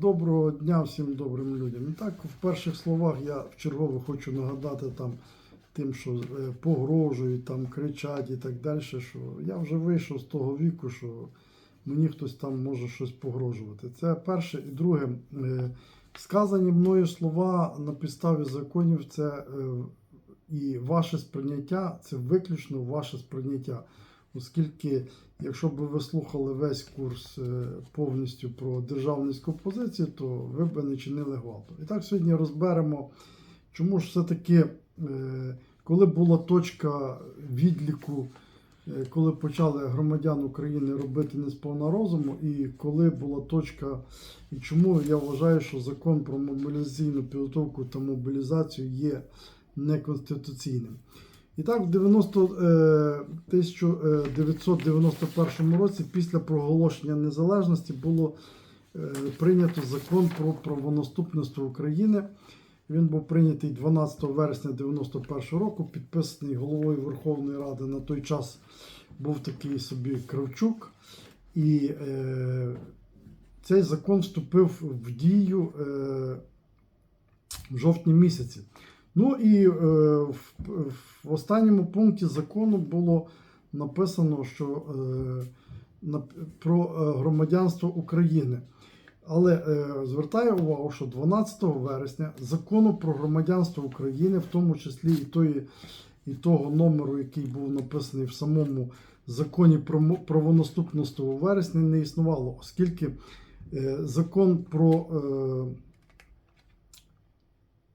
Доброго дня всім добрим людям. І так, в перших словах я вчергове хочу нагадати там тим, що е, погрожують, там кричать і так далі, що я вже вийшов з того віку, що мені хтось там може щось погрожувати. Це перше. І друге, е, сказані мною слова на підставі законів, це е, і ваше сприйняття, це виключно ваше сприйняття. Оскільки, якщо б ви слухали весь курс е, повністю про державницьку позицію, то ви б не чинили гвалту. І так сьогодні розберемо, чому ж все-таки, е, коли була точка відліку, е, коли почали громадян України робити несповна розуму, і коли була точка, і чому я вважаю, що закон про мобілізаційну підготовку та мобілізацію є неконституційним. І так, в 90, е, 1991 році, після проголошення незалежності, було е, прийнято закон про правонаступництво України. Він був прийнятий 12 вересня 1991 року, підписаний головою Верховної Ради. На той час був такий собі Кравчук. І е, цей закон вступив в дію е, в жовтні місяці. Ну і е, в, в останньому пункті закону було написано, що е, на, про е, громадянство України. Але е, звертаю увагу, що 12 вересня закону про громадянство України, в тому числі і, тої, і того номеру, який був написаний в самому законі про правонаступництво у не існувало, оскільки е, закон про. Е,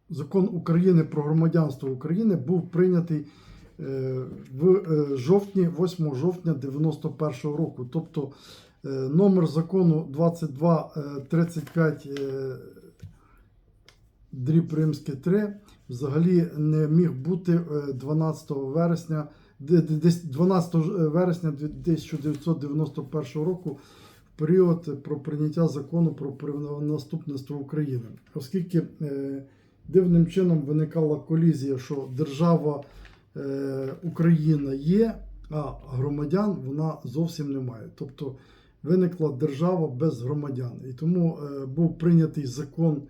Закон України про громадянство України був прийнятий е, в е, жовтні, 8 жовтня 91 року. Тобто е, номер закону 2235 е, дріб римське 3 взагалі не міг бути е, 12 вересня, де- де- десь 12 вересня 1991 року в період про прийняття закону про правонаступництво України, оскільки дивним чином виникала колізія, що держава е, Україна є, а громадян вона зовсім немає. Тобто виникла держава без громадян. І тому е, був прийнятий закон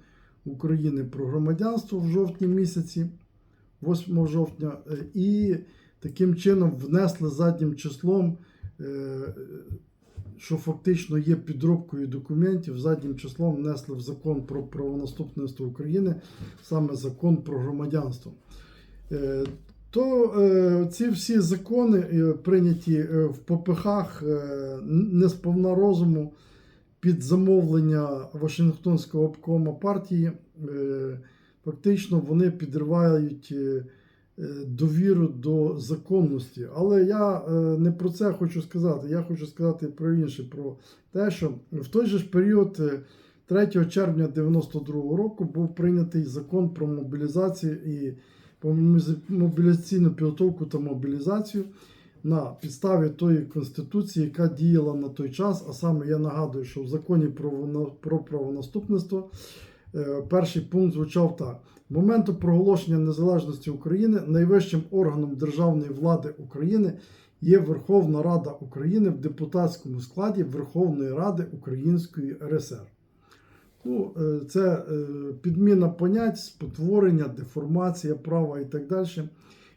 України про громадянство в жовтні місяці, 8 жовтня, е, і таким чином внесли заднім числом. е, що фактично є підробкою документів, заднім числом внесли в закон про правонаступництво України, саме закон про громадянство. Е, То е, ці всі закони е, прийняті в попихах не сповна розуму під замовлення Вашингтонського обкома партії, фактично вони підривають довіру до законності. Але я е, не про це хочу сказати. Я хочу сказати про інше, про те, що в той же ж період. е, 3 червня 92 року був прийнятий закон про мобілізацію і мобілізаційну підготовку та мобілізацію на підставі тої конституції, яка діяла на той час. А саме я нагадую, що в законі про, про правонаступництво е, перший пункт звучав так: моменту проголошення незалежності України найвищим органом державної влади України є Верховна Рада України в депутатському складі Верховної Ради Української РСР. Ну, е, це е, підміна понять, спотворення, деформація права і так далі.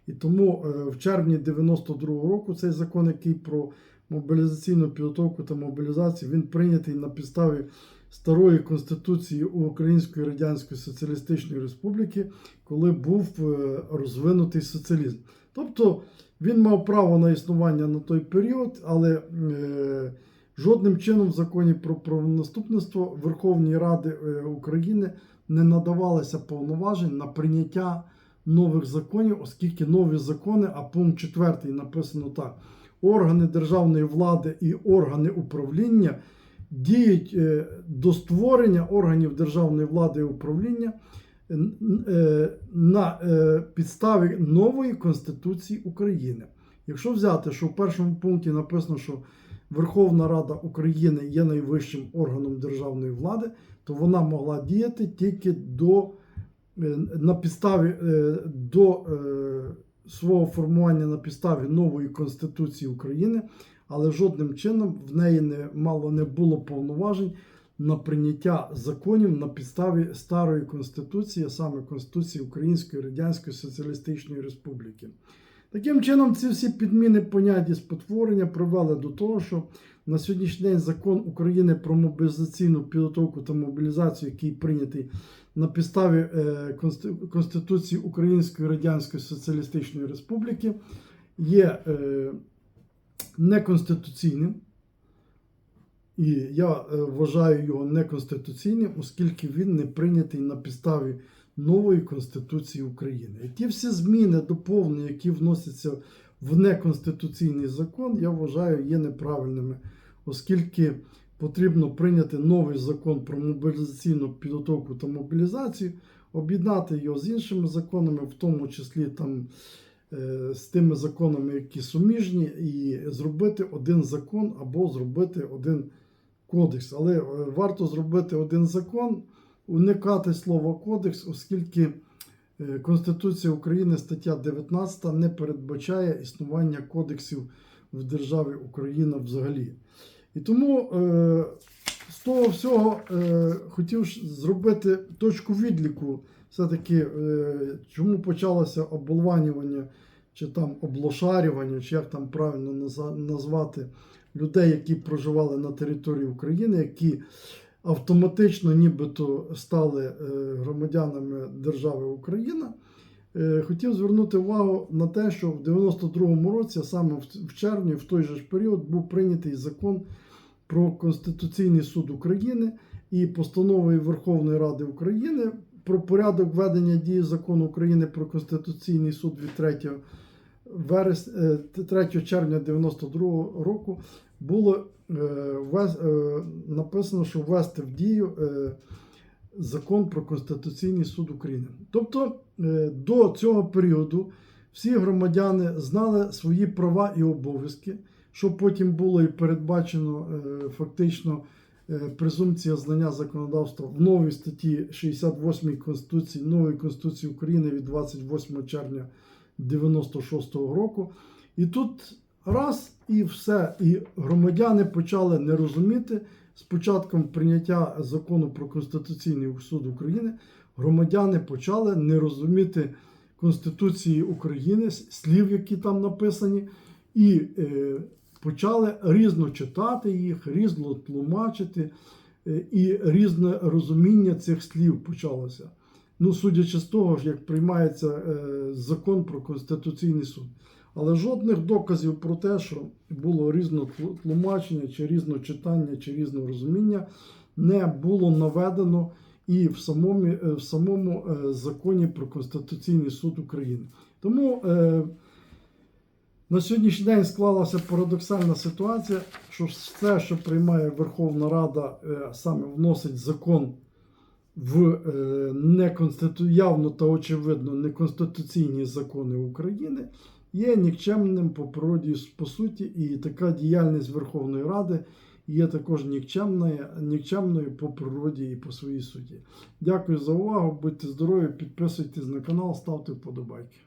І тому е, в червні 92-го року цей закон, який про мобілізаційну підготовку та мобілізацію, він прийнятий на підставі старої конституції Української Радянської Соціалістичної Республіки, коли був е, розвинутий соціалізм. Тобто він мав право на існування на той період, але е, жодним чином в законі про правонаступництво Верховної Ради е, України не надавалося повноважень на прийняття нових законів, оскільки нові закони, а пункт 4 написано так: органи державної влади і органи управління діють е, до створення органів державної влади і управління е, на е, підставі нової Конституції України. Якщо взяти, що в першому пункті написано, що Верховна Рада України є найвищим органом державної влади, то вона могла діяти тільки до, на підставі до свого формування на підставі нової Конституції України, але жодним чином в неї не мало не було повноважень на прийняття законів на підставі старої конституції, саме Конституції Української Радянської Соціалістичної Республіки. Таким чином, ці всі підміни понять і спотворення привели до того, що на сьогоднішній день закон України про мобілізаційну підготовку та мобілізацію, який прийнятий на підставі е, Конституції Української Радянської Соціалістичної Республіки, є е, неконституційним. І я е, вважаю його неконституційним, оскільки він не прийнятий на підставі нової Конституції України. І ті всі зміни, доповнення, які вносяться в неконституційний закон, я вважаю, є неправильними, оскільки потрібно прийняти новий закон про мобілізаційну підготовку та мобілізацію, об'єднати його з іншими законами, в тому числі там. Е, З тими законами, які суміжні, і зробити один закон або зробити один кодекс. Але е, варто зробити один закон, уникати слова кодекс, оскільки е, Конституція України стаття 19 не передбачає існування кодексів в державі Україна взагалі. І тому з того всього хотів зробити точку відліку, все-таки, е, чому почалося оболванювання, чи там облошарювання, чи як там правильно назвати людей, які проживали на території України, які автоматично нібито стали е, громадянами держави Україна. Е, Хотів звернути увагу на те, що в 92-му році, саме в- в червні, в той же ж період, був прийнятий закон про Конституційний суд України і постановою Верховної Ради України про порядок ведення дії закону України про Конституційний суд від 3 вересня, 3 червня 92 року було е, е, написано, що ввести в дію е, закон про Конституційний суд України. Тобто е, до цього періоду всі громадяни знали свої права і обов'язки, що потім було і передбачено е, фактично е, презумпція знання законодавства в новій статті 68 Конституції, нової Конституції України від 28 червня 96 року. І тут раз і все. І громадяни почали не розуміти з початком прийняття закону про Конституційний суд України. Громадяни почали не розуміти Конституції України, слів, які там написані, і е, почали різно читати їх, різно тлумачити, е, і різне розуміння цих слів почалося. Ну, судячи з того, як приймається е, закон про Конституційний суд. Але жодних доказів про те, що було різне тлу- тлумачення, чи різне читання, чи різне розуміння, не було наведено і в самому, е, в самому законі про Конституційний суд України. Тому на сьогоднішній день склалася парадоксальна ситуація, що все, що приймає Верховна Рада, е, саме вносить закон в е, неконститу... явно та очевидно неконституційні закони України, є нікчемним по природі по суті, і така діяльність Верховної Ради є також нікчемною, нікчемною по природі і по своїй суті. Дякую за увагу. Будьте здорові, підписуйтесь на канал, ставте вподобайки.